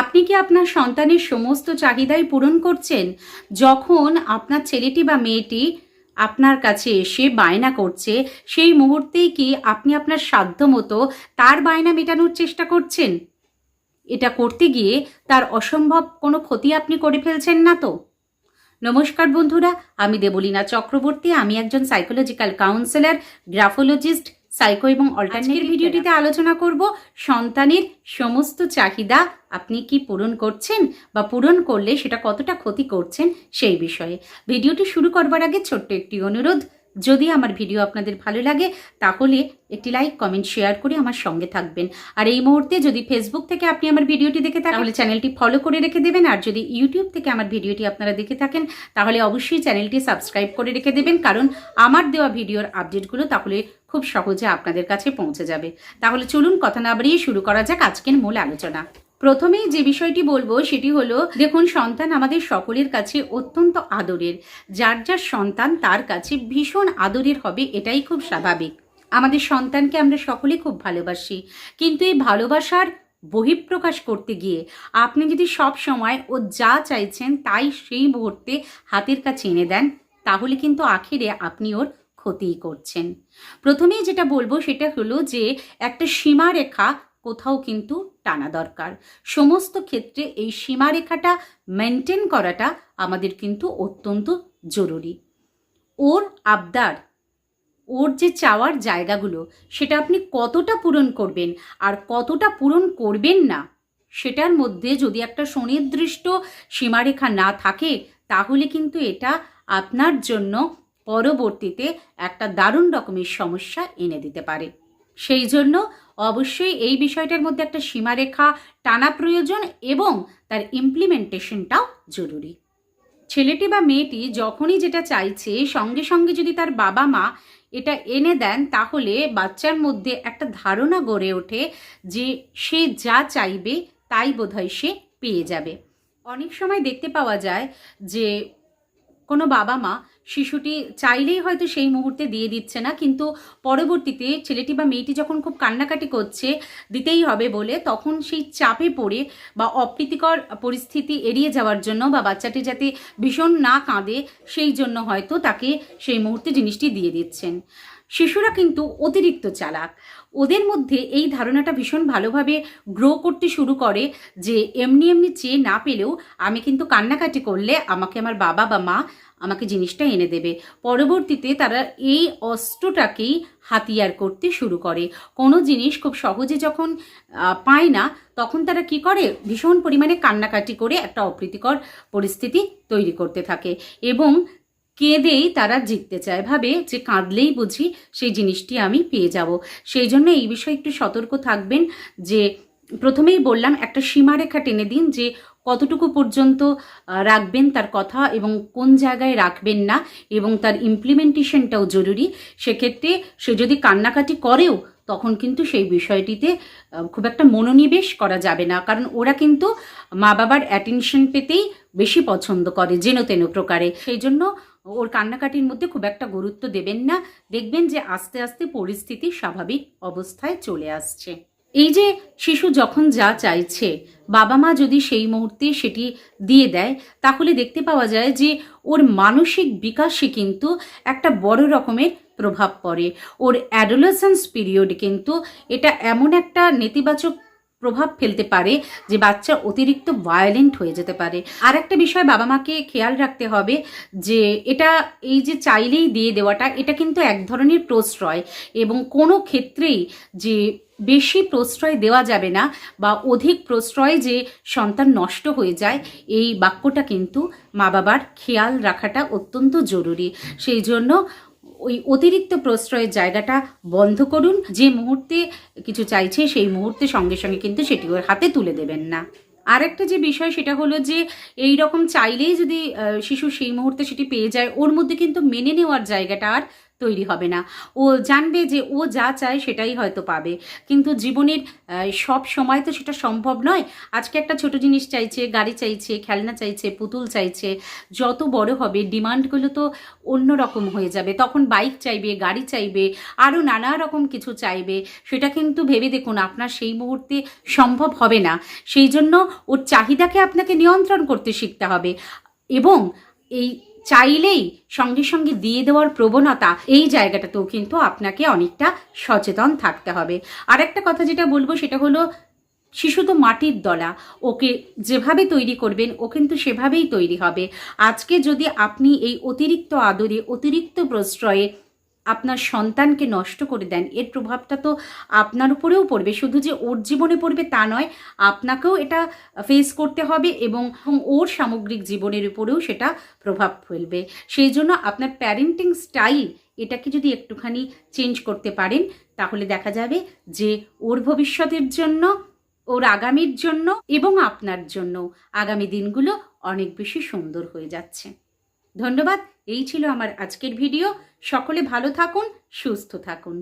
আপনি কি আপনার সন্তানের সমস্ত চাহিদাই পূরণ করছেন? যখন আপনার ছেলেটি বা মেয়েটি আপনার কাছে এসে বায়না করছে, সেই মুহূর্তেই কি আপনি আপনার সাধ্য মতো তার বায়না মেটানোর চেষ্টা করছেন? এটা করতে গিয়ে তার অসম্ভব কোনো ক্ষতি আপনি করে ফেলছেন না তো? নমস্কার বন্ধুরা, আমি দেবলীনা চক্রবর্তী, আমি একজন সাইকোলজিক্যাল কাউন্সিলর গ্রাফোলজিস্ট সাইকো এবং অল্টারনেটের ভিডিওটিতে আলোচনা করব সন্তানের সমস্ত চাহিদা আপনি কি পূরণ করছেন বা পূরণ করলে সেটা কতটা ক্ষতি করছেন সেই বিষয়ে। ভিডিওটি শুরু করবার আগে ছোট্ট একটি অনুরোধ যদি আমার ভিডিও আপনাদের ভালো লাগে তাহলে একটি লাইক কমেন্ট শেয়ার করে আমার সঙ্গে থাকবেন। আর এই মুহূর্তে যদি ফেসবুক থেকে আপনি আমার ভিডিওটি দেখে থাকেন তাহলে চ্যানেলটি ফলো করে রেখে দেবেন। আর যদি ইউটিউব থেকে আমার ভিডিওটি আপনারা দেখে থাকেন তাহলে অবশ্যই চ্যানেলটি সাবস্ক্রাইব করে রেখে দেবেন। কারণ আমার দেওয়া ভিডিওর আপডেটগুলো তাহলে খুব সহজে আপনাদের কাছে পৌঁছে যাবে। তাহলে চলুন কথা না বাড়িয়ে শুরু করা যাক আজকের মূল আলোচনা। প্রথমেই যে বিষয়টি বলব সেটি হলো, দেখুন, সন্তান আমাদের সকলের কাছে অত্যন্ত আদরের। যার যার সন্তান তার কাছে ভীষণ আদরের হবে, এটাই খুব স্বাভাবিক। আমাদের সন্তানকে আমরা সকলে খুব ভালোবাসি। কিন্তু এই ভালোবাসার বহিঃপ্রকাশ করতে গিয়ে আপনি যদি সব সময় ও যা চাইছেন তাই সেই মুহূর্তে হাতের কাছে এনে দেন, তাহলে কিন্তু আখিরে আপনি ওর ক্ষতিই করছেন। প্রথমেই যেটা বলব সেটা হলো যে, একটা সীমারেখা কোথাও কিন্তু টানা দরকার। সমস্ত ক্ষেত্রে এই সীমারেখাটা মেনটেন করাটা আমাদের কিন্তু অত্যন্ত জরুরি। ওর আবদার, ওর যে চাওয়ার জায়গাগুলো, সেটা আপনি কতটা পূরণ করবেন আর কতটা পূরণ করবেন না, সেটার মধ্যে যদি একটা সুনির্দিষ্ট সীমারেখা না থাকে, তাহলে কিন্তু এটা আপনার জন্য পরবর্তীতে একটা দারুণ রকমের সমস্যা এনে দিতে পারে। সেই জন্য অবশ্যই এই বিষয়টার মধ্যে একটা সীমারেখা, টানা প্রয়োজন এবং তার ইমপ্লিমেন্টেশনটাও জরুরি। ছেলেটি বা মেয়েটি যখনই যেটা চাইছে, সঙ্গে সঙ্গে যদি তার বাবা মা এটা এনে দেন, তাহলে বাচ্চার মধ্যে একটা ধারণা গড়ে ওঠে যে সে যা চাইবে তাই বোধহয় সে পেয়ে যাবে। অনেক সময় দেখতে পাওয়া যায় যে কোনো বাবা মা শিশুটি চাইলেই হয়তো সেই মুহূর্তে দিয়ে দিচ্ছে না, কিন্তু পরবর্তীতে ছেলেটি বা মেয়েটি যখন খুব কান্নাকাটি করছে, দিতেই হবে বলে, তখন সেই চাপে পড়ে বা অপ্রীতিকর পরিস্থিতি এড়িয়ে যাওয়ার জন্য বা বাচ্চাটি যাতে ভীষণ না কাঁদে, সেই জন্য হয়তো তাকে সেই মুহূর্তে জিনিসটি দিয়ে দিচ্ছেন। শিশুরা কিন্তু অতিরিক্ত চালাক। ওদের মধ্যে এই ধারণাটা ভীষণ ভালোভাবে গ্রো করতে শুরু করে যে এমনি এমনি চেয়ে না পেলেও আমি কিন্তু কান্নাকাটি করলে আমাকে আমার বাবা বা মা আমাকে জিনিসটা এনে দেবে। পরবর্তীতে তারা এই অস্ত্রটাকেই হাতিয়ার করতে শুরু করে। কোনো জিনিস খুব সহজে যখন পায় না, তখন তারা কি করে? ভীষণ পরিমাণে কান্নাকাটি করে একটা অপ্রীতিকর পরিস্থিতি তৈরি করতে থাকে। এবং কেঁদেই তারা জিততে চায়। ভাবে যে কাঁদলেই বুঝি সেই জিনিসটি আমি পেয়ে যাব। সেই জন্য এই বিষয়ে একটু সতর্ক থাকবেন যে প্রথমেই বললাম, একটা সীমারেখা টেনে দিন যে কতটুকু পর্যন্ত রাখবেন তার কথা এবং কোন জায়গায় রাখবেন না এবং তার ইমপ্লিমেন্টেশনটাও জরুরি। সেক্ষেত্রে সে যদি কান্নাকাটি করেও তখন কিন্তু সেই বিষয়টিতে খুব একটা মনোনিবেশ করা যাবে না। কারণ ওরা কিন্তু মা বাবার অ্যাটেনশন পেতেই বেশি পছন্দ করে, যেন তেন প্রকারে। সেই জন্য ওর কান্নাকাটির মধ্যে খুব একটা গুরুত্ব দেবেন না। দেখবেন যে আস্তে আস্তে পরিস্থিতি স্বাভাবিক অবস্থায় চলে আসছে। এই যে শিশু যখন যা চাইছে, বাবা মা যদি সেই মুহূর্তে সেটি দিয়ে দেয়, তাহলে দেখতে পাওয়া যায় যে ওর মানসিক বিকাশে কিন্তু একটা বড় রকমের প্রভাব পড়ে। ওর অ্যাডোলেসেন্স পিরিয়ড কিন্তু এটা এমন একটা নেতিবাচক প্রভাব ফেলতে পারে যে বাচ্চা অতিরিক্ত ভায়োলেন্ট হয়ে যেতে পারে। আর একটা বিষয় বাবা মাকে খেয়াল রাখতে হবে যে এটা এই যে চাইলেই দিয়ে দেওয়াটা, এটা কিন্তু এক ধরনের প্রশ্রয় এবং কোনো ক্ষেত্রেই যে বেশি প্রশ্রয় দেওয়া যাবে না বা অধিক প্রশ্রয় যে সন্তান নষ্ট হয়ে যায়, এই বাক্যটা কিন্তু মা বাবার খেয়াল রাখাটা অত্যন্ত জরুরি। সেই জন্য ওই অতিরিক্ত প্রশ্রয়ের জায়গাটা বন্ধ করুন। যে মুহূর্তে কিছু চাইছে সেই মুহূর্তে সঙ্গে সঙ্গে কিন্তু সেটি ওর হাতে তুলে দেবেন না। আরেকটা যে বিষয় সেটা হলো যে এই রকম চাইলেই যদি শিশু সেই মুহূর্তে সেটি পেয়ে যায়, ওর মধ্যে কিন্তু মেনে নেওয়ার জায়গাটা আর তৈরি হবে না। ও জানবে যে ও যা চায় সেটাই হয়তো পাবে। কিন্তু জীবনের সব সময় তো সেটা সম্ভব নয়। আজকে একটা ছোট জিনিস চাইছে, গাড়ি চাইছে, খেলনা চাইছে, পুতুল চাইছে, যত বড় হবে, ডিমান্ডগুলো তো অন্য রকম হয়ে যাবে। তখন বাইক চাইবে, গাড়ি চাইবে, আরও নানা রকম কিছু চাইবে। সেটা কিন্তু ভেবে দেখুন, আপনার সেই মুহূর্তে সম্ভব হবে না। সেই জন্য ওর চাহিদাকে আপনাকে নিয়ন্ত্রণ করতে শিখতে হবে। এবং এই চাইলেই সঙ্গে সঙ্গে দিয়ে দেওয়ার প্রবণতা এই জায়গাটাতেও কিন্তু আপনাকে অনেকটা সচেতন থাকতে হবে। আর একটা কথা যেটা বলব সেটা হলো শিশু তো মাটির দলা, ওকে যেভাবে তৈরি করবেন, ও কিন্তু সেভাবেই তৈরি হবে। আজকে যদি আপনি এই অতিরিক্ত আদরে, অতিরিক্ত প্রশ্রয়ে আপনার সন্তানকে নষ্ট করে দেন, এর প্রভাবটা তো আপনার উপরেও পড়বে। শুধু যে ওর জীবনে পড়বে তা নয়, আপনাকেও এটা ফেস করতে হবে এবং ওর সামগ্রিক জীবনের উপরেও সেটা প্রভাব ফেলবে। সেই জন্য আপনার প্যারেন্টিং স্টাইল এটাকে যদি একটুখানি চেঞ্জ করতে পারেন, তাহলে দেখা যাবে যে ওর ভবিষ্যতের জন্য, ওর আগামীর জন্য এবং আপনার জন্য আগামী দিনগুলো অনেক বেশি সুন্দর হয়ে যাচ্ছে। ধন্যবাদ। এই ছিল আমার আজকের ভিডিও। সকলে ভালো থাকুন সুস্থ থাকুন।